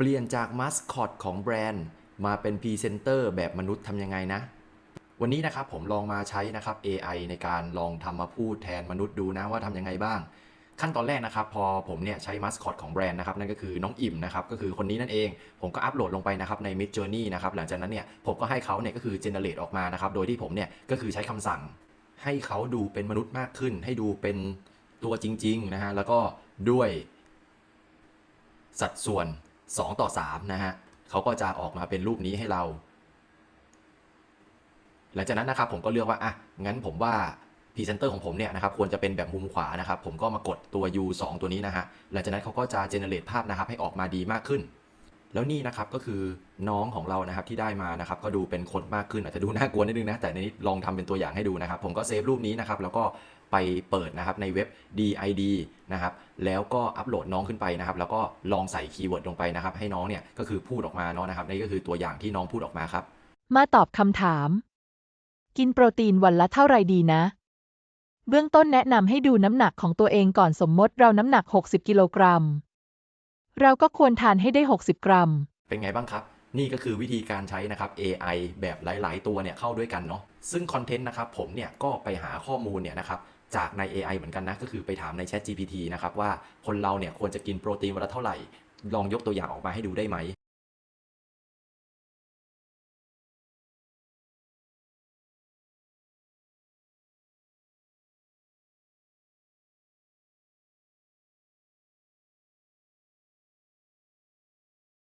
เปลี่ยนจากมัสคอตของแบรนด์ มาเป็นพรีเซนเตอร์แบบมนุษย์ทำยังไงนะ วันนี้นะครับผมลองมาใช้นะครับ AI ในการลองทำมาพูดแทนมนุษย์ดูนะว่าทำยังไงบ้าง ขั้นตอนแรกนะครับ พอผมเนี่ยใช้มัสคอตของแบรนด์นะครับนั่นก็คือน้องอิ่มนะครับก็คือคนนี้นั่นเอง ผมก็อัปโหลดลงไปนะครับใน Mid Journey นะครับหลังจากนั้นเนี่ยผมก็ให้เขาเนี่ยก็คือ generate ออกมานะครับโดยที่ผมเนี่ยก็คือใช้คำสั่ง ให้เขาดูเป็นมนุษย์มากขึ้น ให้ดูเป็นตัวจริงๆนะฮะแล้วก็ด้วยสัดส่วน 2 ต่อ 3 นะฮะเขาก็จะออกมาเป็นรูปนี้ให้เรา หลังจากนั้นนะครับผมก็เลือกว่าอะงั้นผมว่าพรีเซนเตอร์ของผมเนี่ยนะครับควรจะเป็นแบบมุมขวานะครับ ผมก็มากดตัว U 2 ตัวนี้นะฮะหลังจากนั้นเขาก็จะเจเนเรตภาพนะครับให้ออกมาดีมากขึ้น แล้วนี่นะครับก็คือน้องของเรานะครับที่ได้มานะครับก็ดูเป็นคนมากขึ้นอาจจะดูน่ากลัวนิดนึงนะแต่ในนี้ลองทำเป็นตัวอย่างให้ดูนะครับ ผมก็เซฟรูปนี้นะครับแล้วก็ไปเปิดนะครับในเว็บ DID นะครับแล้วก็อัปโหลดน้องขึ้นไปนะครับ แล้วก็ลองใส่คีย์เวิร์ดลงไปนะครับ ให้น้องเนี่ยก็คือพูดออกมาเนาะนะครับนี่ก็คือตัวอย่างที่น้องพูดออกมาครับ มาตอบคำถาม กินโปรตีนวันละเท่าไรดีนะ เบื้องต้นแนะนำให้ดูน้ำหนักของตัวเองก่อนสมมติเราน้ำหนัก 60 กิโลกรัม เราก็ควรทานให้ได้ 60 กรัม เป็นไงบ้างครับ นี่ก็คือวิธีการใช้นะครับ AI แบบหลาย ๆ ตัวเนี่ยเข้าด้วยกันเนาะซึ่งคอนเทนต์นะครับผมเนี่ยก็ไปหาข้อมูลเนี่ยนะครับจากใน AI เหมือนกันนะ ก็คือไปถามใน Chat GPT นะครับว่าคนเราเนี่ยควรจะกินโปรตีนวันละเท่าไหร่ ลองยกตัวอย่างออกมาให้ดูได้ไหม